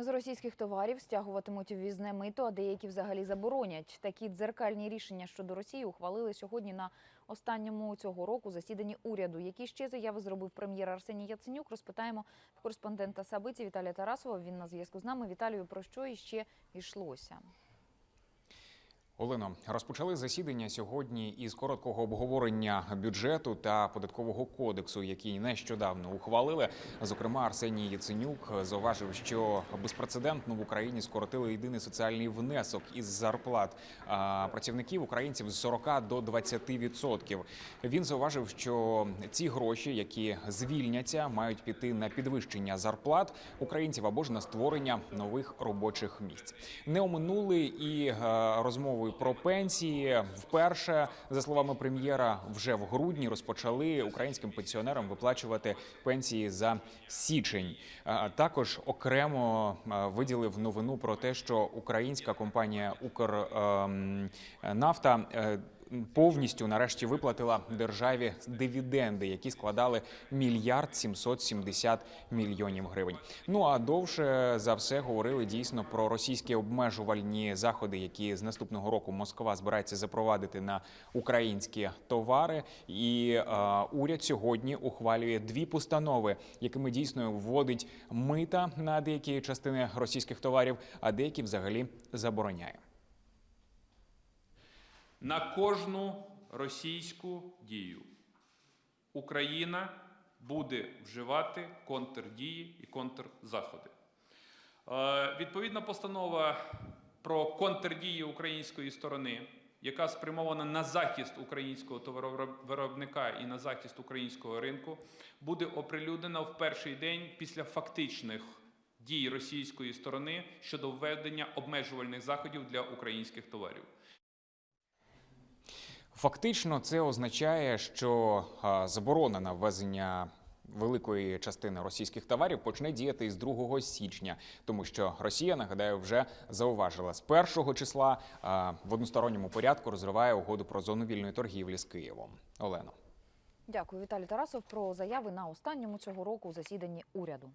З російських товарів стягуватимуть ввізне мито, а деякі взагалі заборонять. Такі дзеркальні рішення щодо Росії ухвалили сьогодні на останньому цього року засіданні уряду. Які ще заяви зробив прем'єр Арсеній Яценюк? Розпитаємо в кореспондента Сабиці Віталія Тарасова. Він на зв'язку з нами. Віталію, про що іще йшлося? Олено, розпочали засідання сьогодні із короткого обговорення бюджету та податкового кодексу, який нещодавно ухвалили. Зокрема, Арсеній Яценюк зауважив, що безпрецедентно в Україні скоротили єдиний соціальний внесок із зарплат працівників українців з 40 до 20%. Він зауважив, що ці гроші, які звільняться, мають піти на підвищення зарплат українців або ж на створення нових робочих місць. Не оминули і е, розмови про пенсії. Вперше, за словами прем'єра, вже в грудні розпочали українським пенсіонерам виплачувати пенсії за січень. Також окремо виділив новину про те, що українська компанія Укрнафта е, повністю нарешті виплатила державі дивіденди, які складали мільярд 770 мільйонів гривень. Ну а довше за все говорили дійсно про російські обмежувальні заходи, які з наступного року Москва збирається запровадити на українські товари. І е, уряд сьогодні ухвалює дві постанови, якими дійсно вводить мита на деякі частини російських товарів, а деякі взагалі забороняє. На кожну російську дію Україна буде вживати контрдії і контрзаходи. Е, Відповідна постанова про контрдії української сторони, яка спрямована на захист українського товаровиробника і на захист українського ринку, буде оприлюднена в перший день після фактичних дій російської сторони щодо введення обмежувальних заходів для українських товарів. Фактично, це означає, що заборона на ввезення великої частини російських товарів почне діяти із 2 січня, тому що Росія, нагадаю, вже зауважила з першого числа в односторонньому порядку розриває угоду про зону вільної торгівлі з Києвом. Олено. Дякую, Віталій Тарасов, про заяви на останньому цього року засіданні уряду.